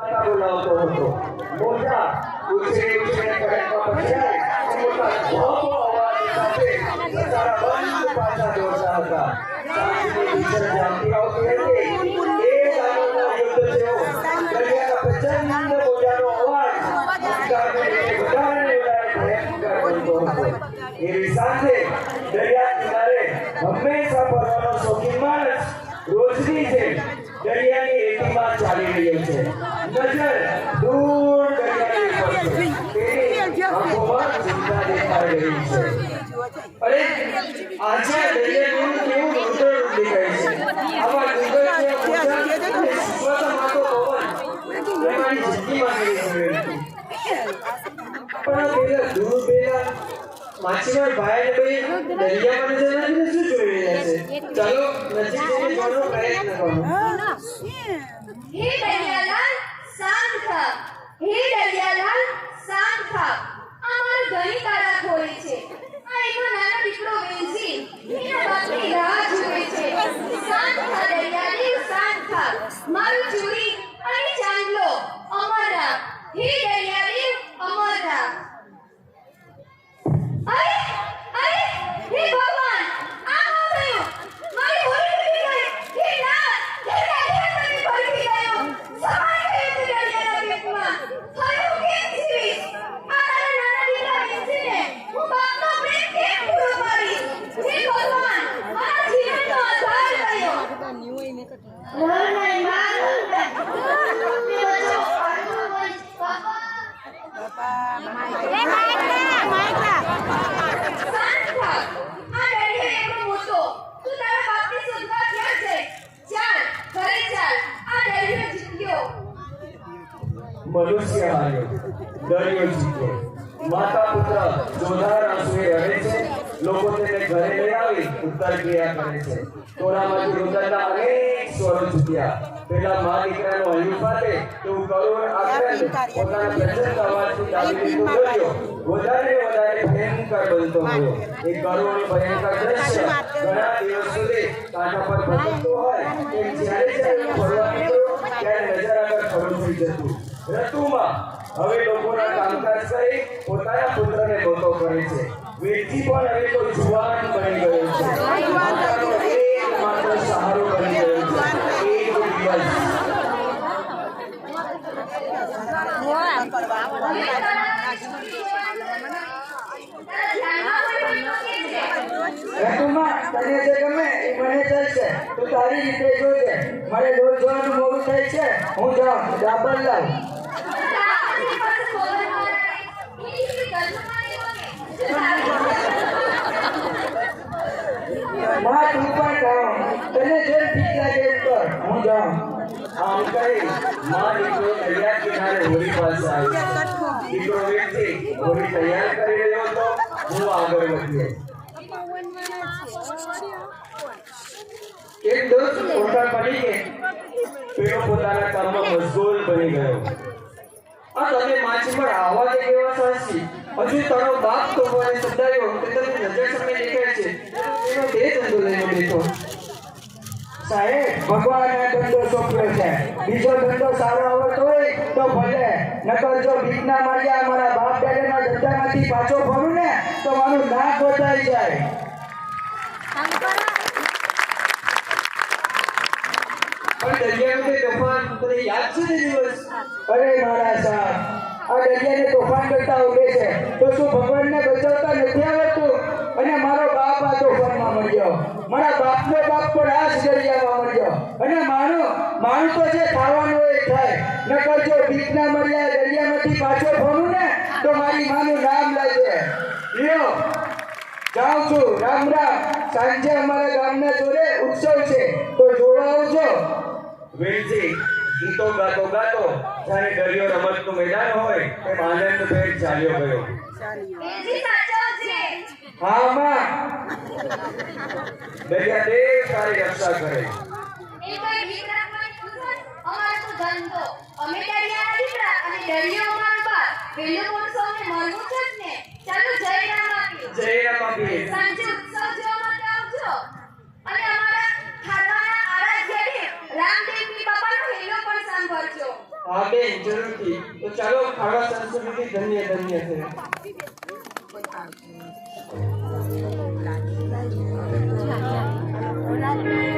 અવાજ સાથે દરિયા કિનારે હંમેશા ફરવાનો શોખીન માણસ રોજની જેમ દરિયાની એટીમાં ચાલી રહી છે. નજર દૂર દરિયાની ઉપર છે. તેની આંખોમાં ચિંતા દેખાઈ રહી છે. અરે આજે દરિયાનું કેવું ડુંગર દેખાય છે. આવા ડુંગર છે ઊંચા અને સુવાસમાતો પવન એમાંની જિંદગીમાં નહીં પણ પેલા દૂર પેલા માછીમાર ભાઈ ને ભાઈ દરિયામાં નજર નાખીને શું જોઈ રહ્યા છે? ચાલો નજીક જઈને જોવાનો પ્રયત્ન કરો. હે દરિયાલાલ શાંત થા હે દરિયાલાલ શાંત થા ઘણી તારા ખોરી છે આ એનો નાનો દીકરો વેલજી એના બાપની રાહ જુએ છે શાંત થા દરિયાદેવ શાંત થા મારું ચૂડી અને ચાંદલો અમર રાખ હે દરિયાદેવ અમર રાખ અરે અરે હે ભગવાન આ શું થયું મારી હોળી તૂટી ગઈ હે નાથ હે દરિયામાંથી ભરકી ગયો સમાઈ ગયું તે દરિયાના પેટમાં હવે હું કેમ જીવીશ આ તારા નાના દીકરા વેચીને હું બાપનો પ્રેમ કેમ પૂરો પાડીશ હે ભગવાન મારા જીવનનો આધાર કર્યો નહીં માર અમને બચાવો આટલું વંશ બાપા શાંત થા. આ દરિયો એવડો મોટો. તું તારા બાપને શોધવા ક્યાં છે? ચાલ, ઘરે ચાલ. આ દરિયો જીત્યો. મનુષ્ય હાર્યો દરિયો જીત્યો માતા પુત્ર જોધાર રડે છે. લોકો તેને ઘરે લઈ આવી ઉત્તર ક્રિયા કરે છે. ટોળામાંથી રુદનના અનેક સ્વરો છૂટ્યા. પેલા મા દીકરાનો હૈયું ફાટે તો કરોડ આક્રંદ પોતાના પ્રચંડ અવાજથી દાબી દરિયો વધારે વધારે ભયંકર બનતો ગયો. એ કરોડ ભયંકર દ્રશ્ય ઘણા દિવસ સુધી કાંઠા પર ભટકતો હોય તેમ જ્યારે જ્યારે ફરવા નીકળ્યો ત્યારે નજર આગળ ખરું થઈ જતું. ઋતુમાં હવે લોકોના કામકાજ કરી પોતાના પુત્રને ગોતો કરે છે. વેઠી પણ હવે તો જુવાન બની ગયો છે. એક તારા કોઈ રીતે જોજે. મારે રોજ જોવાનું મોડું થાય છે. હું જાઉં. ડાબર લાવ તારા આપણી પાસે ખબર ન રહે. એની રીતે ગર્ભમાં આવ્યો ને. માં તું પણ જાઉં તને જેમ ઠીક લાગે એમ કર હું જાઉં આમ મા દીકરો તૈયાર પડી ગયો આ તમે જ કેવા સાહસી હજુ તારો બાપ તો મને કે તે ધંધો સાહેબ ભગવાને ધંધો સોંપ્યો છે. બીજો ધંધો સારો આવતો હોય તો ભલે. નકર જો બીકના માર્યા મારા બાપ દાદાના ધંધામાંથી પાછો ભરું ને તો મારું નાક વધાઈ જાય. અરે મારા સાહેબ આ દરિયાને તોફાન કરતા ઉડે છે. તો શું ભગવાનને બચાવતા નથી આવડતું અને મારો બાપ આ તોફાનમાં મળ્યો મારા બાપ પણ દરિયામાં મળ્યો અને માનું માનું તો જે થવાનું હોય એ થાય. નકર જો બીક મળ્યા દરિયામાંથી પાછો ફરું ને તો મારી માનું નામ લાગે. લ્યો. જાઉં છું. રામ રામ. સાંજે અમારા ગામના જોડે ઉત્સવ છે. તો જોવા છો વેલજી ગીતો ગાતો ગાતો જ્યારે દરિયો રમતનું મેદાન હોય એમ આનંદ ભેર ચાલ્યો. ગયો હા માં. દરિયા દેવ તારી રક્ષા કરે એ કોઈ ભીખ રાખવાની ખુશી? અમારો તો ધંધો. અમે દરિયાના દીકરા અને દરિયો અમારો બાપ. વહેલું મોડું મળવું છે ને. ચાલો જય રામ આપીએ. જય રામ આપીએ સાંજે ઉત્સવ જોવા માટે આવજો અને અમારા ખારવાના આરાધ્ય દેવ રામદેવની બાપાનો હેલો પણ સાંભળજો હા બેન જરૂરથી તો ચાલો ખાવા સંસ્કૃતિ ધન્ય ધન્ય છે Thank.